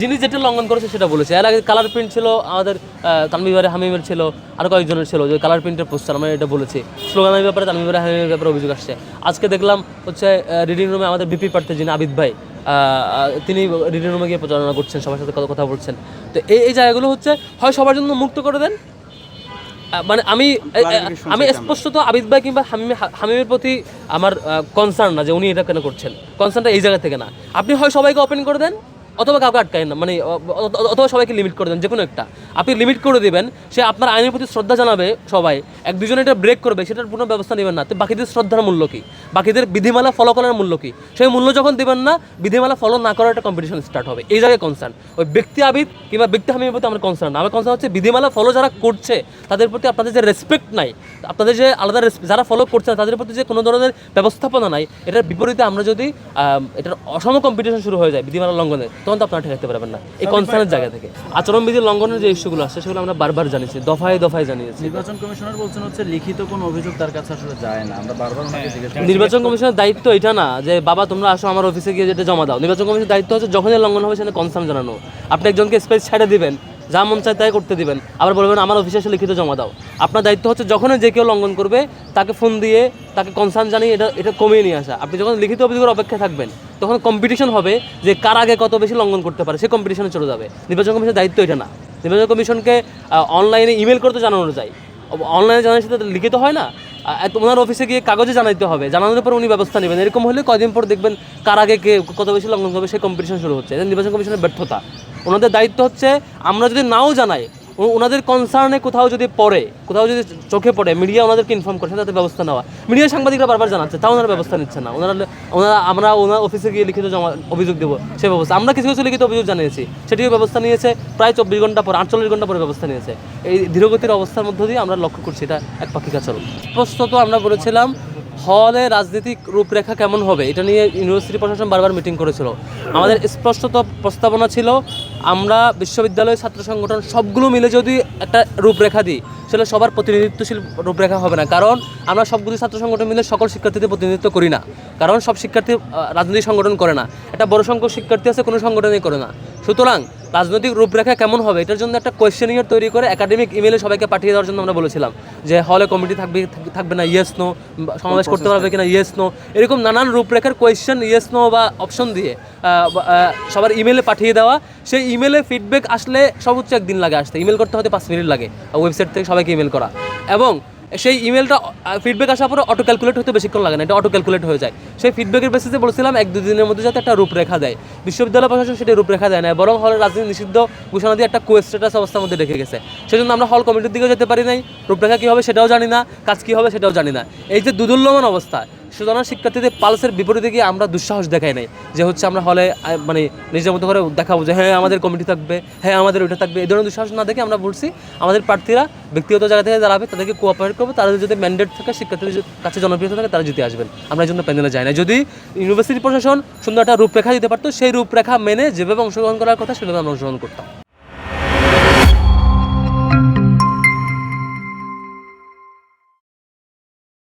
যিনি যেটা লঙ্ঘন করেছে সেটা বলেছে। এর আগে কালার প্রিন্ট ছিল আমাদের তানভীর হামিমের ছিল আর কয়েকজনের ছিল যে কালার প্রিন্টের পোস্টার আমরা এটা বলেছি। স্লোগানের ব্যাপারে তানভীর হামিমের ব্যাপারে অভিযোগ আসছে। আজকে দেখলাম হচ্ছে রিডিং রুমে আমাদের বিপি প্রার্থী যিনি আবিদ ভাই তিনি রিডিং রুমে গিয়ে প্রচারণা করছেন সবার সাথে কথা কথা বলছেন। তো এই এই জায়গাগুলো হচ্ছে হয় সবার জন্য মুক্ত করে দেন। মানে আমি আমি স্পষ্টত আবিদ ভাই কিংবা হামিম হামিমের প্রতি আমার কনসার্ন না যে উনি এটা কেন করছেন। কনসার্নটা এই জায়গা থেকে না। আপনি হয় সবাইকে ওপেন করে দেন অথবা কাউকে আটকায় না মানে অথবা সবাইকে লিমিট করে দেন যে কোনো একটা। আপনি লিমিট করে দিবেন, সে আপনার আইনের প্রতি শ্রদ্ধা জানাবে সবাই, এক দুজনে এটা ব্রেক করবে, সেটার কোনো ব্যবস্থা নেবেন না। তো বাকিদের শ্রদ্ধার মূল্য কী? বাকিদের বিধিমালা ফলো করার মূল্য কী? সেই মূল্য যখন দেবেন না, বিধিমালা ফলো না করার একটা কম্পিটিশন স্টার্ট হবে। এই জায়গায় কনসার্ন ওই ব্যক্তি আবিদ কিংবা ব্যক্তি হামিমের প্রতি আমার কনসার্ন আমার কনসার্ন হচ্ছে বিধিমালা ফলো যারা করছে, তাদের প্রতি আপনাদের যে রেসপেক্ট নাই, আপনাদের যে আলাদা যারা ফলো করছে তাদের প্রতি যে কোনো ধরনের ব্যবস্থাপনা নাই, এটার বিপরীতে আমরা যদি এটার অসম কম্পিটিশন শুরু হয়ে যায় বিধিমালা লঙ্ঘনে তখন তো আপনারা ঠেকাতে পারবেন না। এই কনসার্নের জায়গা থেকে। আচরণবিধি লঙ্ঘনের যে ইস্যুগুলো আসছে সেগুলো আমরা বারবার জানিয়েছি দফায় দফায় জানিয়েছি। নির্বাচন কমিশনার বলছেন হচ্ছে লিখিত কোনো অভিযোগ তার কাছে আসলে যায় না। আমরা বারবার ওনাকে জিজ্ঞেস করি নির্বাচন কমিশনের দায়িত্ব এটা না যে বাবা তোমরা আসো আমার অফিসে গিয়ে যেটা জমা দাও। নির্বাচন কমিশনের দায়িত্ব হচ্ছে যখনই লঙ্ঘন হবে সেখানে কনসার্ন জানানো। আপনি একজনকে স্পেস ছেড়ে দিবেন যা মন চায় তাই করতে দিবেন। আবার বলবেন আমার অফিসে এসে লিখিত জমা দাও। আপনার দায়িত্ব হচ্ছে যখনই যে কেউ লঙ্ঘন করবে তাকে ফোন দিয়ে তাকে কনসার্ন জানিয়ে এটা এটা কমিয়ে নিয়ে আসা। আপনি যখন লিখিত অভিযোগের অপেক্ষায় থাকবেন তখন কম্পিটিশন হবে যে কার আগে কত বেশি লঙ্ঘন করতে পারে, সে কম্পিটিশনে চলে যাবে। নির্বাচন কমিশনের দায়িত্ব এটা না। নির্বাচন কমিশনকে অনলাইনে ইমেল করতে জানানো যায়। অনলাইনে জানার সাথে লিখিত হয় না। ওনার অফিসে গিয়ে কাগজে জানাইতে হবে। জানানোর পর উনি ব্যবস্থা নেবেন। এরকম হলে কয়দিন পর দেখবেন কার আগে কে কত বেশি লঙ্ঘন করবে সেই কম্পিটিশন শুরু হচ্ছে। নির্বাচন কমিশনের ব্যর্থতা। ওনাদের দায়িত্ব হচ্ছে, আমরা যদি নাও জানাই ওনাদের কনসার্নে কোথাও যদি পড়ে, কোথাও যদি চোখে পড়ে মিডিয়া ওনাদেরকে ইনফর্ম করে তাদের ব্যবস্থা নেওয়া। মিডিয়া সাংবাদিকরা বারবার জানাচ্ছে, তাও ওনারা ব্যবস্থা নিচ্ছে না। ওনারা ওনারা, আমরা ওনার অফিসে গিয়ে লিখিত জমা, অভিযোগ দেবো, সে ব্যবস্থা। আমরা কিছু কিছু লিখিত অভিযোগ জানিয়েছি, সেটিও ব্যবস্থা নিয়েছে, প্রায় চব্বিশ ঘণ্টা পর, আটচল্লিশ ঘণ্টা পরে ব্যবস্থা নিয়েছে। এই ধীরগতির অবস্থার মধ্য দিয়ে আমরা লক্ষ্য করছি, এটা এক পাখিকা চরণ স্পষ্টত আমরা বলেছিলাম হলে রাজনৈতিক রূপরেখা কেমন হবে? এটা নিয়ে ইউনিভার্সিটি প্রশাসন বারবার মিটিং করেছিল। আমাদের স্পষ্টত প্রস্তাবনা ছিল, আমরা বিশ্ববিদ্যালয় ছাত্র সংগঠন সবগুলো মিলে যদি একটা রূপরেখা দিই সেটা সবার প্রতিনিধিত্বশীল রূপরেখা হবে না। কারণ আমরা সবগুলো ছাত্র সংগঠন মিলে সকল শিক্ষার্থীদের প্রতিনিধিত্ব করি না। কারণ সব শিক্ষার্থী রাজনৈতিক সংগঠন করে না। একটা বড় সংখ্যক শিক্ষার্থী আছে, কোনো সংগঠনই করে না। সুতরাং রাজনৈতিক রূপরেখা কেমন হবে? এটার জন্য একটা কোয়েশ্চেনিয়ার তৈরি করে একাডেমিক ইমেলে সবাইকে পাঠিয়ে দেওয়ার জন্য আমরা বলেছিলাম যে হলে কমিটি থাকবে থাকবে না ইয়েস নো সমাবেশ করতে পারবে কিনা ইয়েস নো এরকম নানান রূপরেখার কোয়েশ্চেন ইয়েস নো বা অপশন দিয়ে সবার ইমেলে পাঠিয়ে দেওয়া। সেই ইমেলে ফিডব্যাক আসলে সর্বোচ্চ একদিন লাগে আসতে। ইমেল করতে হতে পাঁচ মিনিট লাগে ওয়েবসাইট থেকে সবাইকে ইমেল করা। এবং সেই ইমেলটা ফিডব্যাক আসার পরে অটো ক্যালকুলেট হতে বেশিক্ষণ লাগে না, এটা অটো ক্যালকুলেট হয়ে যায়। সেই ফিডব্যাকের বেসিসে বলছিলাম, এক দুদিনের মধ্যে যাতে একটা রূপরেখা দেয়। বিশ্ববিদ্যালয় প্রশাসন সেটা রূপরেখা দেয় না, বরং হল রাজনীতি নিষিদ্ধ, ঘোষণা দিয়ে একটা কোয়েস্টেটাস অবস্থার মধ্যে রেখে গেছে। সেজন্য আমরা হল কমিটির দিকেও যেতে পারি নাই। রূপরেখা কী হবে সেটাও জানি না, কাজ কী হবে সেটাও জানি না। এই যে দুদুল্যমান অবস্থা সুতরাং শিক্ষার্থীদের পালসের বিপরীতে গিয়ে আমরা দুঃসাহস দেখাই নাই। যে হচ্ছে আমরা হলে মানে নিজের মতো করে দেখাবো যে হ্যাঁ আমাদের কমিটি থাকবে হ্যাঁ আমাদের ওইটা থাকবে। এই ধরনের দুঃসাহস না দেখে আমরা বলছি, আমাদের প্রার্থীরা ব্যক্তিগত জায়গা থেকে দাঁড়াবে তাদেরকে কোঅপারেট করব। তাদের যদি ম্যান্ডেট থাকে, শিক্ষার্থীদের কাছে জনপ্রিয়তা থাকে, তারা জিতে আসবেন। আমরা এই জন্য প্যানেলে যাই না যদি ইউনিভার্সিটি প্রশাসন সুন্দর একটা রূপরেখা দিতে পারতো, সেই রূপরেখা মেনে যেভাবে অংশগ্রহণ করার কথা, সেভাবে আমরা অংশগ্রহণ করতাম।